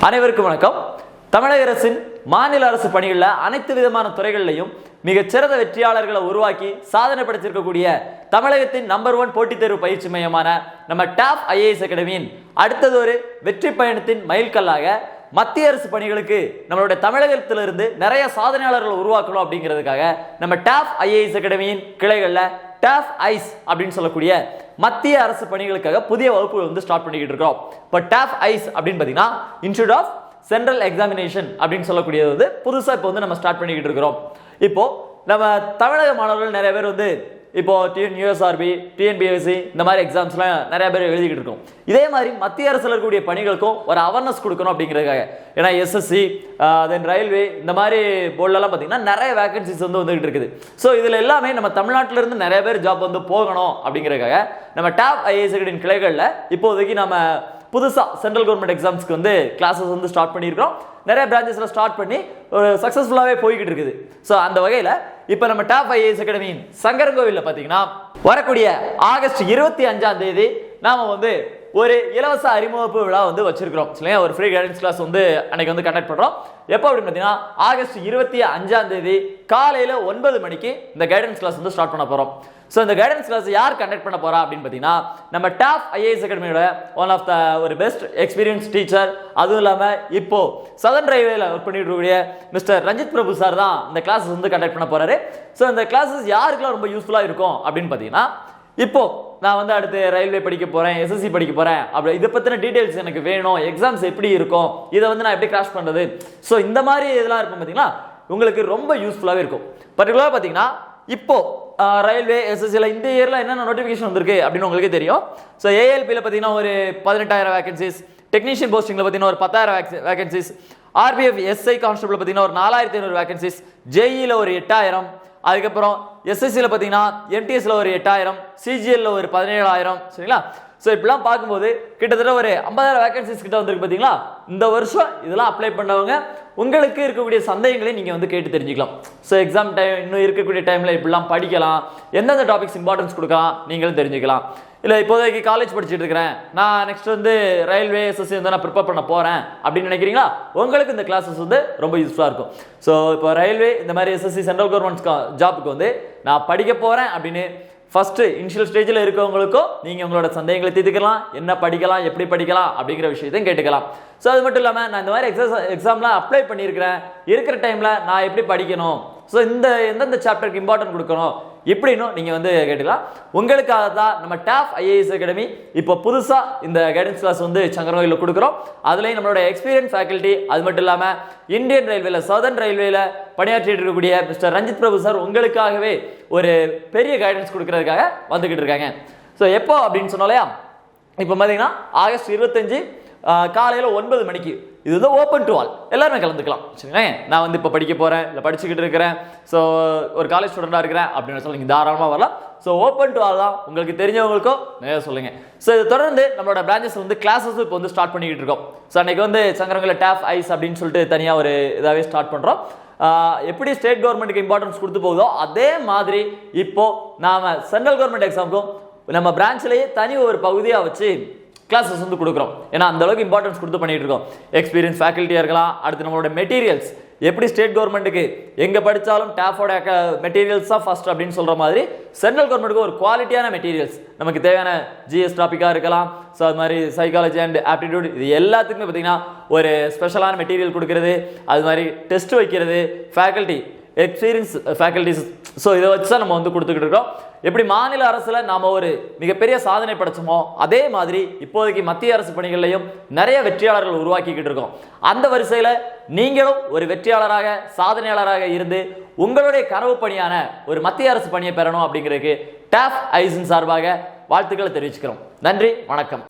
அனைவருக்கும் வணக்கம். தமிழக அரசின் மாநில அரசு பணிகளில் அனைத்து விதமான துறைகளிலையும் மிகச்சிறந்த வெற்றியாளர்களை உருவாக்கி சாதனை படைச்சிருக்கக்கூடிய தமிழகத்தின் நம்பர் ஒன் போட்டித் தேர்வு பயிற்சி மையமான நம்ம டாப் ஐஏஎஸ் அகாடமியின் அடுத்தது ஒரு வெற்றி பயணத்தின் மைல்கல்லாக மத்திய அரசு பணிகளுக்கு நம்மளுடைய தமிழகத்திலிருந்து நிறைய சாதனையாளர்களை உருவாக்கணும் அப்படிங்கிறதுக்காக நம்ம டாப் ஐஏஎஸ் அகாடமியின் கிளைகளில் டாப் ஐஸ் அப்படின்னு சொல்லக்கூடிய மத்திய அரசு பணிகளுக்காக புதிய வகுப்புகள் வந்து ஸ்டார்ட் பண்ணிக்கிட்டு இருக்கிறோம். இப்போ டாப் ஐஸ் அப்படின்னு பார்த்தீங்கன்னா இன்ஸ்டியூட் ஆஃப் சென்ட்ரல் எக்ஸாமினேஷன் அப்படின்னு சொல்லக்கூடியது வந்து புதுசாக இப்போ வந்து நம்ம ஸ்டார்ட் பண்ணிக்கிட்டு இருக்கிறோம். இப்போ நம்ம தமிழக மாணவர்கள் நிறைய பேர் வந்து இப்போ டிஎன் யூஎஸ்ஆர்பி டிஎன்பிஎஸ்சி இந்த மாதிரி எக்ஸாம்ஸ்லாம் நிறைய பேர் எழுதிக்கிட்டு இருக்கோம். இதே மாதிரி மத்திய அரசில் இருக்கக்கூடிய பணிகளுக்கும் ஒரு அவேர்னஸ் கொடுக்கணும் அப்படிங்கிறதுக்காக. ஏன்னா எஸ்எஸ்சி தென் ரயில்வே இந்த மாதிரி போர்டிலலாம் பார்த்தீங்கன்னா நிறைய வேகன்சிஸ் வந்து வந்துகிட்டு இருக்குது. ஸோ இதில் எல்லாமே நம்ம தமிழ்நாட்டிலேருந்து நிறைய பேர் ஜாப் வந்து போகணும் அப்படிங்கிறதுக்காக நம்ம டாப் ஐஏஎஸ்களின் கிளைகளில் இப்போதைக்கு நம்ம புதுசாக சென்ட்ரல் கவர்மெண்ட் எக்ஸாம்ஸ்க்கு வந்து கிளாஸஸ் வந்து ஸ்டார்ட் பண்ணியிருக்கிறோம். நிறைய பிரான்ச்சஸில் ஸ்டார்ட் பண்ணி ஒரு சக்ஸஸ்ஃபுல்லாகவே போய்கிட்டு இருக்குது. ஸோ அந்த வகையில் இப்போ நம்ம டாப் ஐஏஎஸ் அகாடமியின் சங்கரங்கோவிலில் பார்த்தீங்கன்னா வரக்கூடிய ஆகஸ்ட் இருபத்தி அஞ்சாம் தேதி நாம் வந்து ஒரு இலவச அறிமுகப்பு விழா வந்து வச்சிருக்கிறோம். சரிங்களா ஒரு ஃப்ரீ கைடன்ஸ் கிளாஸ் வந்து அன்னைக்கு வந்து கண்டக்ட் பண்ணுறோம் எப்போ அப்படின்னு பார்த்தீங்கன்னா ஆகஸ்ட் இருபத்தி அஞ்சாம் தேதி காலையில் ஒன்பது மணிக்கு இந்த கைடன்ஸ் கிளாஸ் வந்து ஸ்டார்ட் பண்ண போகிறோம் ஸோ இந்த கைடன்ஸ் கிளாஸ் யார் கண்டக்ட் பண்ண போறா அப்படின்னு பார்த்தீங்கன்னா நம்ம டாப் ஐஏஎஸ் அகாடமியோட ஒன் ஆஃப் த ஒரு பெஸ்ட் எக்ஸ்பீரியன்ஸ் டீச்சர் அதுவும் இல்லாமல் இப்போ சதன் ரயில்வேல ஒர்க் பண்ணிட்டு இருக்கக்கூடிய மிஸ்டர் ரஞ்சித் பிரபு சார் தான் இந்த கிளாஸஸ் வந்து கண்டக்ட் பண்ண போறாரு. ஸோ இந்த கிளாஸஸ் யாருக்கெல்லாம் ரொம்ப யூஸ்ஃபுல்லாக இருக்கும் அப்படின்னு பார்த்தீங்கன்னா இப்போ நான் வந்து அடுத்து ரயில்வே படிக்க போகிறேன் எஸ்எஸ்சி படிக்க போகிறேன் அப்படி இதை பற்றின டீட்டெயில்ஸ் எனக்கு வேணும். எக்ஸாம்ஸ் எப்படி இருக்கும்? இதை வந்து நான் எப்படி கிராஷ் பண்ணுறது ஸோ இந்த மாதிரி இதெல்லாம் இருக்கும் பார்த்தீங்களா உங்களுக்கு ரொம்ப யூஸ்ஃபுல்லாகவே இருக்கும். பர்டிகுலராக பார்த்தீங்கன்னா இப்போ ரயில்வே எஸ்எஸ்சியில் இந்த இயரில் என்னென்ன நோட்டிஃபிகேஷன் வந்திருக்கு அப்படின்னு உங்களுக்கு தெரியும். ஸோ ஏஎல்பியில் பார்த்தீங்கன்னா ஒரு பதினெட்டாயிரம் வேகன்சிஸ் டெக்னீஷியன் போஸ்டிங்கில் பார்த்தீங்கன்னா ஒரு பத்தாயிரம் வேகன்சிஸ் ஆர்பிஎஃப் எஸ்ஐ கான்ஸ்டபிள் பார்த்தீங்கன்னா ஒரு நாலாயிரத்தி ஐநூறு வேகன்சிஸ் ஜேஇயில் ஒரு எட்டாயிரம் அதுக்கப்புறம் எஸ்எஸ்சியில் பார்த்தீங்கன்னா எம்டிஎஸ்ல ஒரு எட்டாயிரம் சிஜிஎல்ல ஒரு பதினேழாயிரம் சரிங்களா? ஸோ இப்படிலாம் பார்க்கும்போது கிட்டத்தட்ட ஒரு ஐம்பதாயிரம் வேகன்சிஸ் கிட்ட வந்திருக்கு பார்த்தீங்களா? இந்த வருஷம் இதெல்லாம் அப்ளை பண்ணவங்க உங்களுக்கு இருக்கக்கூடிய சந்தேகங்களை நீங்கள் வந்து கேட்டு தெரிஞ்சுக்கலாம். ஸோ எக்ஸாம் டைம் இன்னும் இருக்கக்கூடிய டைமில் இப்படிலாம் படிக்கலாம். எந்தெந்த டாபிக்ஸ் இம்பார்ட்டன்ஸ் கொடுக்கலாம் நீங்களும் தெரிஞ்சுக்கலாம். இல்லை இப்போதைக்கு காலேஜ் படிச்சுட்டு இருக்கிறேன். நான் நெக்ஸ்ட் வந்து ரயில்வே எஸ்எஸ்சி வந்து நான் ப்ரிப்பேர் பண்ண போகிறேன் அப்படின்னு நினைக்கிறீங்களா? உங்களுக்கு இந்த கிளாஸஸ் வந்து ரொம்ப யூஸ்ஃபுல்லாக இருக்கும். ஸோ இப்போ ரயில்வே இந்த மாதிரி எஸ்எஸ்சி சென்ட்ரல் கவர்மெண்ட் ஜாப்புக்கு வந்து நான் படிக்க போகிறேன் அப்படின்னு ஃபஸ்ட்டு இனிஷியல் ஸ்டேஜில் இருக்கவங்களுக்கும் நீங்கள் உங்களோட சந்தேகங்களை தீர்த்துக்கலாம். என்ன படிக்கலாம் எப்படி படிக்கலாம் அப்படிங்கிற விஷயத்தையும் கேட்டுக்கலாம். ஸோ அது மட்டும் இல்லாமல் நான் இந்த மாதிரி எக்ஸாம் எக்ஸாம்லாம் அப்ளை பண்ணியிருக்கிறேன். இருக்கிற டைமில் நான் எப்படி படிக்கணும்? ஸோ இந்த எந்தெந்த சாப்டருக்கு இம்பார்ட்டன்ட் கொடுக்கணும்? இப்படின்னும் நீங்கள் வந்து கேட்டுக்கலாம். உங்களுக்காக தான் நம்ம டாப் ஐஏஎஸ் அகாடமி இப்போ புதுசாக இந்த கைடன்ஸ் கிளாஸ் வந்து சங்கரகோயிலில் கொடுக்குறோம். அதுலேயும் நம்மளோட எக்ஸ்பீரியன்ஸ் ஃபேக்கல்ட்டி அது மட்டும் இல்லாமல் இந்தியன் ரயில்வேல சதர்ன் ரயில்வேல பணியாற்றிட்டு இருக்கக்கூடிய மிஸ்டர் ரஞ்சித் பிரபு சார் உங்களுக்காகவே ஒரு பெரிய கைடன்ஸ் கொடுக்கறதுக்காக வந்துக்கிட்டு இருக்காங்க. ஸோ எப்போ அப்படின்னு சொன்னாலையா இப்போ பார்த்தீங்கன்னா ஆகஸ்ட் இருபத்தஞ்சு காலையில் ஒன்பது மணிக்கு. இது வந்து ஓப்பன் டு ஆல் எல்லாருமே கலந்துக்கலாம். சரிங்களேன் நான் வந்து இப்போ படிக்க போகிறேன் இல்லை படிச்சுக்கிட்டு இருக்கிறேன். ஸோ ஒரு காலேஜ் ஸ்டூடெண்டாக இருக்கிறேன் அப்படின்னு சொல்லி நீங்கள் தாராளமாக வரலாம். ஸோ ஓப்பன் டு ஆல் தான். உங்களுக்கு தெரிஞ்சவங்களுக்கும் நிறைய சொல்லுங்கள் ஸோ இது தொடர்ந்து நம்மளோட பிரான்ச்சஸ் வந்து கிளாஸஸ் இப்போ வந்து ஸ்டார்ட் பண்ணிக்கிட்டு இருக்கோம். ஸோ அன்னைக்கு வந்து சங்கரங்களை டேஃப் ஐஸ் அப்படின்னு சொல்லிட்டு தனியாக ஒரு இதாகவே ஸ்டார்ட் பண்ணுறோம் எப்படி ஸ்டேட் கவர்மெண்ட்டுக்கு இம்பார்ட்டன்ஸ் கொடுத்து போகுதோ அதே மாதிரி இப்போ நாம் சென்ட்ரல் கவர்மெண்ட் எக்ஸாமுக்கும் நம்ம பிரான்ச்சிலேயே தனி ஒரு பகுதியாக வச்சு கிளாஸஸ் வந்து கொடுக்குறோம். ஏன்னா அந்த அளவுக்கு இம்பார்ட்டன்ஸ் கொடுத்து பண்ணிட்டு இருக்கோம். எக்ஸ்பீரியன்ஸ் ஃபேக்கல்ட்டியாக இருக்கலாம் அடுத்து நம்மளோட மெட்டீரியல்ஸ் எப்படி ஸ்டேட் கவர்மெண்ட்டுக்கு எங்கே படித்தாலும் டேஃபோட மெட்டீரியல்ஸ் தான் ஃபஸ்ட் அப்படின்னு சொல்கிற மாதிரி சென்ட்ரல் கவர்மெண்ட்டுக்கு ஒரு குவாலிட்டியான மெட்டீரியல்ஸ் நமக்கு தேவையான ஜிஎஸ் டாப்பிக்காக இருக்கலாம் ஸோ அது மாதிரி சைக்காலஜி அண்ட் ஆப்டிடியூட் இது எல்லாத்துக்குமே பார்த்தீங்கன்னா ஒரு ஸ்பெஷலான மெட்டீரியல் கொடுக்கறது. அது மாதிரி டெஸ்ட் வைக்கிறது. ஃபேக்கல்ட்டி எக்ஸ்பீரியன்ஸ் ஃபேக்கல்டிஸ் ஸோ இதை வச்சு தான் நம்ம வந்து கொடுத்துக்கிட்டு இருக்கோம். எப்படி மாநில அரசில் நாம் ஒரு மிகப்பெரிய சாதனை படைச்சோமோ அதே மாதிரி இப்போதைக்கு மத்திய அரசு பணிகள்லையும் நிறைய வெற்றியாளர்கள் உருவாக்கிக்கிட்டு இருக்கோம். அந்த வரிசையில் நீங்களும் ஒரு வெற்றியாளராக சாதனையாளராக இருந்து உங்களுடைய கனவு பணியான ஒரு மத்திய அரசு பணியை பெறணும் அப்படிங்கிறதுக்கு டாஃப் ஐசின் சார்பாக வாழ்த்துக்களை தெரிவிச்சுக்கிறோம். நன்றி வணக்கம்.